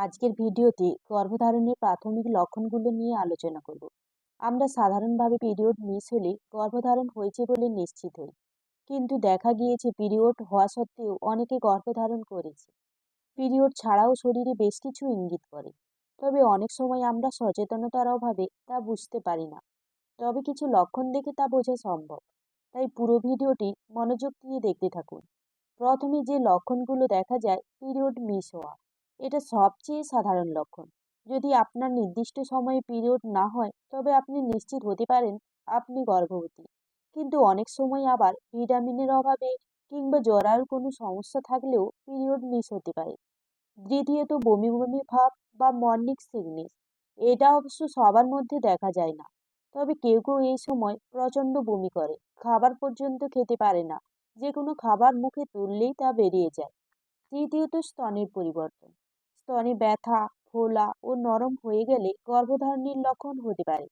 আজকের ভিডিওতে গর্ভধারণের প্রাথমিক লক্ষণগুলো নিয়ে আলোচনা করব। আমরা সাধারণভাবে পিরিয়ড মিস হলে গর্ভধারণ হয়েছে বলে নিশ্চিত হই। কিন্তু দেখা গিয়েছে পিরিয়ড হওয়া সত্ত্বেও অনেকে গর্ভধারণ করেছে। পিরিয়ড ছাড়াও শরীরে বেশ কিছু ইঙ্গিত করে। তবে অনেক সময় আমরা সচেতনতার অভাবে তা বুঝতে পারি না। তবে কিছু লক্ষণ দেখে তা বোঝা সম্ভব। তাই পুরো ভিডিওটি মনোযোগ দিয়ে দেখতে থাকুন। প্রথমে যে লক্ষণগুলো দেখা যায়, পিরিয়ড মিস হওয়া। এটা সবচেয়ে সাধারণ লক্ষণ। যদি আপনার নির্দিষ্ট সময়ে পিরিয়ড না হয়, তবে আপনি নিশ্চিত হতে পারেন আপনি গর্ভবতী। কিন্তু অনেক সময় আবার ভিটামিনের অভাবে কিংবা জরায়ুর কোনো সমস্যা থাকলেও পিরিয়ড মিস হতে পারে। দ্বিতীয়ত বমি বমি ভাব বা মর্নিং সিকনেস এটা অবশ্য সবার মধ্যে দেখা যায় না। তবে কেউ কেউ এই সময় প্রচণ্ড বমি করে, খাবার পর্যন্ত খেতে পারে না। যে কোনো খাবার মুখে তুললেই তা বেরিয়ে যায়। তৃতীয়ত স্তনের পরিবর্তন। স্তনে ব্যথা ফোলা ও নরম হয়ে গেলে গর্ভধারণের লক্ষণ হতে পারে।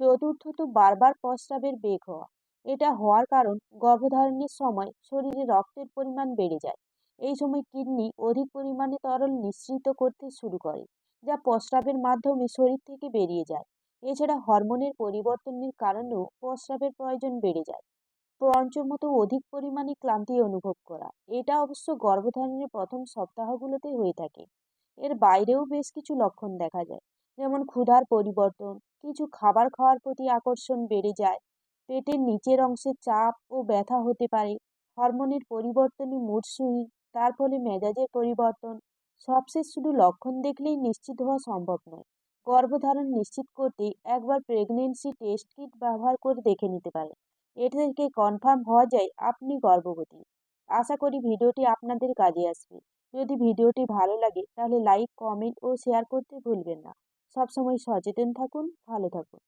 চতুর্থত বারবার প্রস্রাবের বেগ হওয়া। এটা হওয়ার কারণ গর্ভধারণের সময় শরীরে রক্তের পরিমাণ বেড়ে যায়। এই সময় কিডনি অধিক পরিমাণে তরল নিঃসৃত করতে শুরু করে, যা প্রস্রাবের মাধ্যমে শরীর থেকে বেরিয়ে যায়। এছাড়া হরমোনের পরিবর্তনের কারণেও প্রস্রাবের প্রয়োজন বেড়ে যায়। পঞ্চমত, অধিক পরিমাণে ক্লান্তি অনুভব করা। এটা অবশ্য গর্ভধারণের প্রথম সপ্তাহগুলোতে হয়ে থাকে। এর বাইরেও বেশ কিছু লক্ষণ দেখা যায়। যেমন ক্ষুধার পরিবর্তন, কিছু খাবার খাওয়ার প্রতি আকর্ষণ বেড়ে যায়, পেটের নিচের অংশে চাপ ও ব্যথা হতে পারে, হরমোনের পরিবর্তনে মুড সুইং তার ফলে মেজাজের পরিবর্তন। সবশেষ শুধু লক্ষণ দেখলেই নিশ্চিত হওয়া সম্ভব নয়। গর্ভধারণ নিশ্চিত করতে একবার প্রেগনেন্সি টেস্ট কিট ব্যবহার করে দেখে নিতে পারেন। এটা থেকে কনফার্ম হওয়া যায় আপনি গর্ভবতী। আশা করি ভিডিওটি আপনাদের কাজে আসবে। যদি ভিডিওটি ভালো লাগে, তাহলে লাইক কমেন্ট ও শেয়ার করতে ভুলবেন না। সবসময় সচেতন থাকুন, ভালো থাকুন।